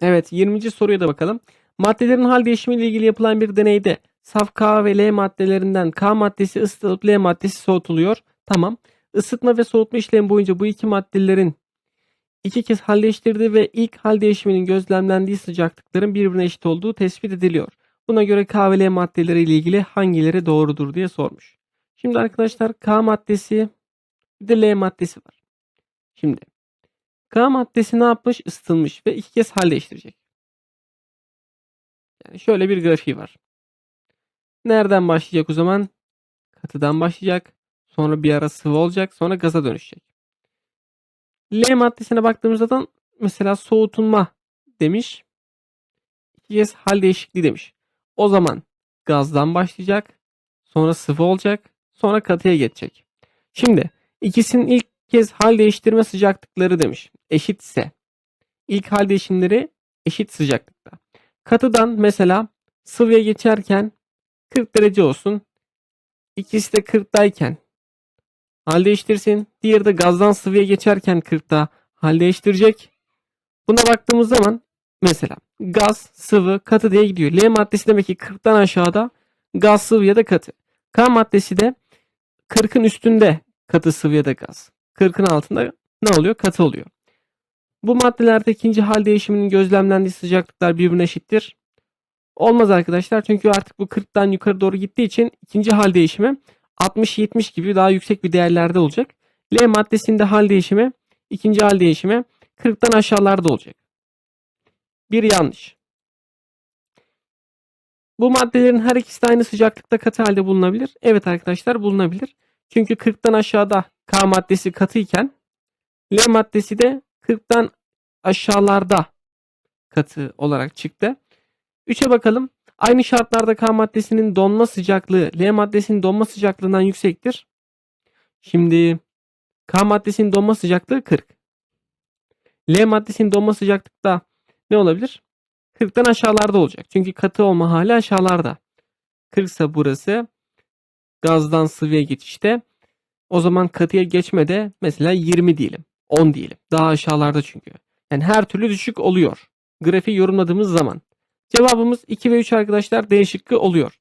Evet 20. soruya da bakalım. Maddelerin hal değişimi ile ilgili yapılan bir deneyde saf K ve L maddelerinden K maddesi ısıtılıp L maddesi soğutuluyor. Tamam. Isıtma ve soğutma işlemi boyunca bu iki maddelerin iki kez hal değiştirdiği ve ilk hal değişiminin gözlemlendiği sıcaklıkların birbirine eşit olduğu tespit ediliyor. Buna göre K ve L maddeleri ile ilgili hangileri doğrudur diye sormuş. Şimdi arkadaşlar K maddesi bir de L maddesi var. Şimdi K maddesi ne yapmış? Isıtılmış ve iki kez hal değiştirecek. Yani şöyle bir grafiği var. Nereden başlayacak o zaman? Katıdan başlayacak. Sonra bir ara sıvı olacak. Sonra gaza dönüşecek. L maddesine baktığımızda da mesela soğutulma demiş. İki kez hal değişikliği demiş. O zaman gazdan başlayacak. Sonra sıvı olacak. Sonra katıya geçecek. Şimdi ikisinin ilk kez hal değiştirme sıcaklıkları demiş. Eşitse ilk hal değişimleri eşit sıcaklıkta. Katıdan mesela sıvıya geçerken 40 derece olsun. İkisi de 40'dayken hal değiştirsin. Diğeri de gazdan sıvıya geçerken 40'ta hal değiştirecek. Buna baktığımız zaman mesela gaz, sıvı, katı diye gidiyor. L maddesi demek ki 40'tan aşağıda gaz, sıvı ya da katı. K maddesi de 40'ın üstünde katı, sıvı ya da gaz. 40'ın altında ne oluyor? Katı oluyor. Bu maddelerde ikinci hal değişiminin gözlemlendiği sıcaklıklar birbirine eşittir. Olmaz arkadaşlar çünkü artık bu 40'tan yukarı doğru gittiği için ikinci hal değişimi 60-70 gibi daha yüksek bir değerlerde olacak. L maddesinde hal değişimi ikinci hal değişimi 40'tan aşağılarda olacak. Bir yanlış. Bu maddelerin her ikisi de aynı sıcaklıkta katı halde bulunabilir. Evet arkadaşlar bulunabilir. Çünkü 40'tan aşağıda K maddesi katıyken L maddesi de 40'tan aşağılarda katı olarak çıktı. 3'e bakalım. Aynı şartlarda K maddesinin donma sıcaklığı L maddesinin donma sıcaklığından yüksektir. Şimdi K maddesinin donma sıcaklığı 40. L maddesinin donma sıcaklıkta ne olabilir? 40'tan aşağılarda olacak. Çünkü katı olma hali aşağılarda. 40 ise burası gazdan sıvıya geçişte. O zaman katıya geçmede mesela 20 diyelim. 10 diyelim. Daha aşağılarda çünkü. Yani her türlü düşük oluyor. Grafiği yorumladığımız zaman. Cevabımız 2 ve 3 arkadaşlar D şıkkı oluyor.